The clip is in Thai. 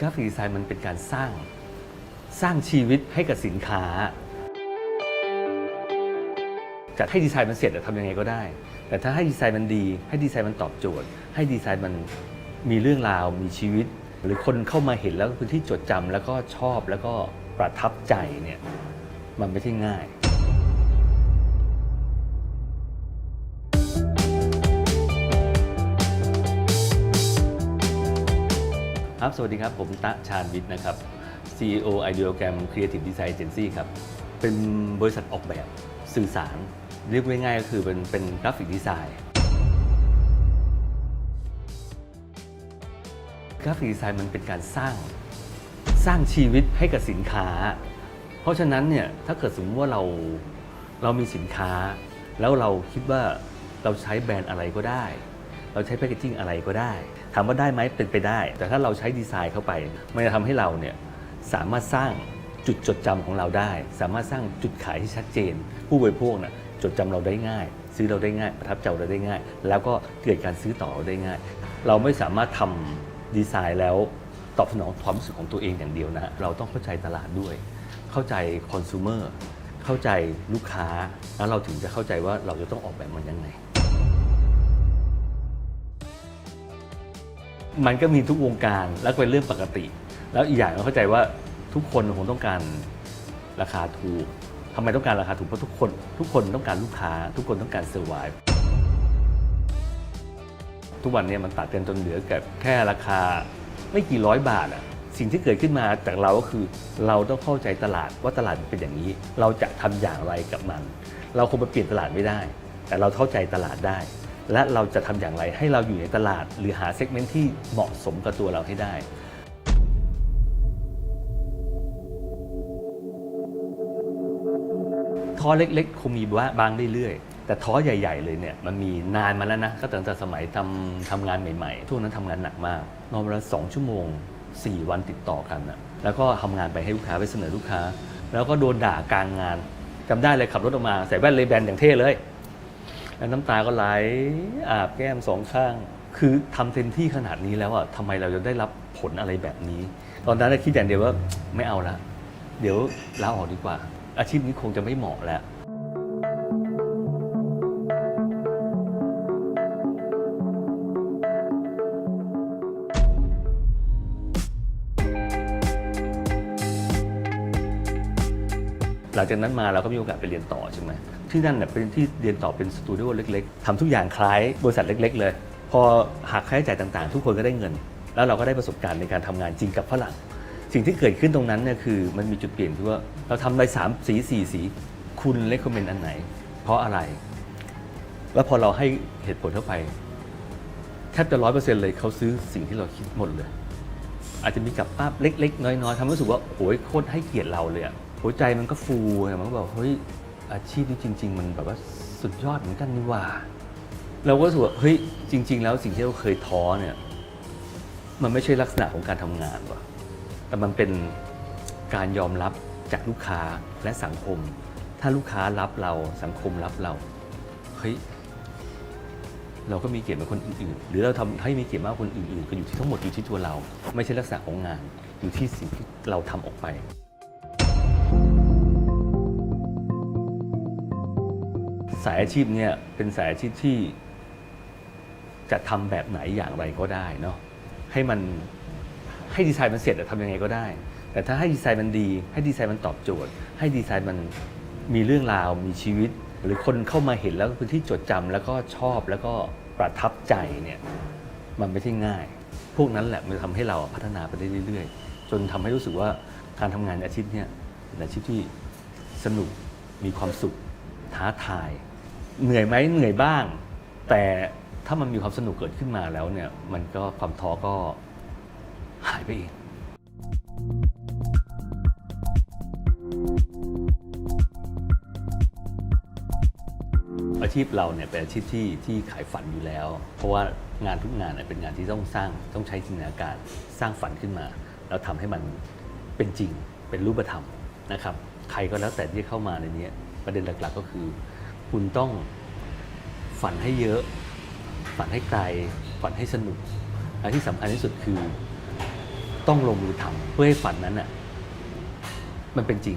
กราฟิกดีไซน์มันเป็นการสร้าง สร้างชีวิตให้กับสินค้า จะให้ดีไซน์มันเสร็จอะทำยังไงก็ได้ แต่ถ้าให้ดีไซน์มันดี ให้ดีไซน์มันตอบโจทย์ ให้ดีไซน์มันมีเรื่องราวมีชีวิต หรือคนเข้ามาเห็นแล้วพื้นที่จดจำแล้วก็ชอบแล้วก็ประทับใจเนี่ยมันไม่ใช่ง่าย ครับ สวัสดีครับ ผมตะชาญวิทย์นะครับ CEO Ideogram Creative Design Agency ครับ เป็นบริษัทออกแบบสื่อสาร เรียกง่ายๆก็คือเป็นเป็นกราฟิกดีไซน์กราฟิกดีไซน์มันเป็นการสร้างสร้างชีวิตให้กับสินค้า เพราะฉะนั้นเนี่ยถ้าเกิดสมมติว่าเราเรามีสินค้า แล้วเราคิดว่าเราใช้แบรนด์อะไรก็ได้ เราใช้แพคเกจิ้งอะไรก็ได้ ถามว่าได้ไหมเป็นไปได้ แต่ถ้าเราใช้ดีไซน์เข้าไป มันจะทำให้เราเนี่ยสามารถสร้างจุดจดจำของเราได้ สามารถสร้างจุดขายที่ชัดเจน ผู้บริโภคน่ะจดจำเราได้ง่าย ซื้อเราได้ง่าย ประทับใจเราได้ง่าย แล้วก็เกิดการซื้อต่อเราได้ง่าย เราไม่สามารถทำดีไซน์แล้วตอบสนองความรู้สึกของตัวเองอย่างเดียวนะฮะเราต้องเข้าใจตลาดด้วย เข้าใจคอน sumer เข้าใจลูกค้า แล้วเราถึงจะเข้าใจว่าเราจะต้องออกแบบมันยังไง มันก็มีทุกวงการและเป็นเรื่องปกติ แล้วอีกอย่างเราเข้าใจว่าทุกคนคงต้องการราคาถูกทำไมต้องการราคาถูกเพราะทุกคน ทุกคนต้องการลูกค้า ทุกคนต้องการเซอร์ไวทุกวันนี้มันตัดกันจนเหลือแค่แค่ราคาไม่กี่ร้อยบาทอะสิ่งที่เกิดขึ้นมาจากเราก็คือเราต้องเข้าใจตลาดว่าตลาดเป็นอย่างนี้ เราจะทำอย่างไรกับมัน เราคงไปเปลี่ยนตลาดไม่ได้ แต่เราเข้าใจตลาดได้ และเราจะทำอย่างไรให้เราอยู่ในตลาด หรือหาเซกเมนต์ที่เหมาะสมกับตัวเราให้ได้ท้อเล็กๆ คงมีบ้างเรื่อยๆ แต่ท้อใหญ่ ๆ เลยเนี่ยมันมีนานมาแล้วนะก็ตั้งแต่สมัยทำทำงานใหม่ๆ ช่วงนั้นทำงานหนักมาก นอนวันละสองชั่วโมง 4 วันติดต่อกันนะแล้วก็ทำงานไปให้ลูกค้าไปเสนอลูกค้า แล้วก็โดนด่ากลางงานจำได้เลยขับรถออกมาใส่แว่นเลแบนอย่างเท่เลย แล้วน้ำตาก็ไหลอาบแก้มสองข้าง คือทำเต็มที่ขนาดนี้แล้วอะทำไมเราจะได้รับผลอะไรแบบนี้ ตอนนั้นคิดอย่างเดียวว่าไม่เอาละเดี๋ยวลาออกดีกว่า อาชีพนี้คงจะไม่เหมาะแล้วหลังจากนั้นมาเราก็มีโอกาสไปเรียนต่อใช่ไหม ที่นั่นเนี่ยเป็นที่เรียนต่อเป็นสตูดิโอเล็กๆทำทุกอย่างคล้ายบริษัทเล็ก ๆ เลย พอหักค่าใช้จ่ายต่างๆ ทุกคนก็ได้เงิน แล้วเราก็ได้ประสบการณ์ในการทำงานจริงกับฝรั่งสิ่งที่เกิดขึ้นตรงนั้นเนี่ยคือมันมีจุดเปลี่ยนที่ว่าเราทำไปสามสีสี่สีคุณเล c คอมเมนต์อันไหน เพราะอะไร แล้วพอเราให้เหตุผลเข้าไปแทบจะร้อยเปอร์เซ็นต์เลยเขาซื้อสิ่งที่เราคิดหมดเลย อาจจะมีกับป้าเล็ก ๆ น้อยๆทำให้รู้สึกว่าโอ้ยโคตรให้เกียรติเราเลยอะหัวใจมันก็ฟูไงมันก็แบบเฮ้ย อาชีพนี้จริง ๆ มันแบบว่าสุดยอดเหมือนกันนี่หว่า เราก็รู้สึกว่าเฮ้ยจริง ๆ แล้วสิ่งที่เราเคยท้อเนี่ย มันไม่ใช่ลักษณะของการทำงานว่ะแต่มันเป็นการยอมรับจากลูกค้าและสังคม ถ้าลูกค้ารับเราสังคมรับเราเฮ้ยเราก็มีเกียรติเหมือนคนอื่นๆ หรือเราทำให้มีเกียรติมากกว่าคนอื่นๆก็อยู่ที่ทั้งหมดอยู่ที่ตัวเรา ไม่ใช่ลักษณะของงาน อยู่ที่สิ่งที่เราทำออกไป สายอาชีพเนี่ยเป็นสายอาชีพที่จะทำแบบไหนอย่างไรก็ได้เนาะให้มันให้ดีไซน์มันเสร็จอะทำยังไงก็ได้ แต่ถ้าให้ดีไซน์มันดี ให้ดีไซน์มันตอบโจทย์ ให้ดีไซน์มันมีเรื่องราวมีชีวิต หรือคนเข้ามาเห็นแล้วพื้นที่จดจำแล้วก็ชอบแล้วก็ประทับใจเนี่ยมันไม่ใช่ง่าย พวกนั้นแหละมันทำให้เราพัฒนาไปได้เรื่อย ๆ จนทำให้รู้สึกว่าการทำงานในอาชีพเนี่ยเป็นอาชีพที่สนุกมีความสุขท้าทาย เหนื่อยไหมเหนื่อยบ้าง แต่ถ้ามันมีความสนุกเกิดขึ้นมาแล้วเนี่ย มันก็ความท้อก็หายไปเองอาชีพเราเนี่ยเป็นอาชีพที่ที่ขายฝันอยู่แล้ว เพราะว่างานทุกงานเนี่ยเป็นงานที่ต้องสร้างต้องใช้จินตนาการสร้างฝันขึ้นมา แล้วทำให้มันเป็นจริงเป็นรูปธรรมนะครับ ใครก็แล้วแต่ที่เข้ามาในนี้ประเด็นหลักๆก็คือ คุณต้องฝันให้เยอะ ฝันให้ไกล ฝันให้สนุกและที่สำคัญที่สุดคือต้องลงมือทำเพื่อให้ฝันนั้นอะมันเป็นจริง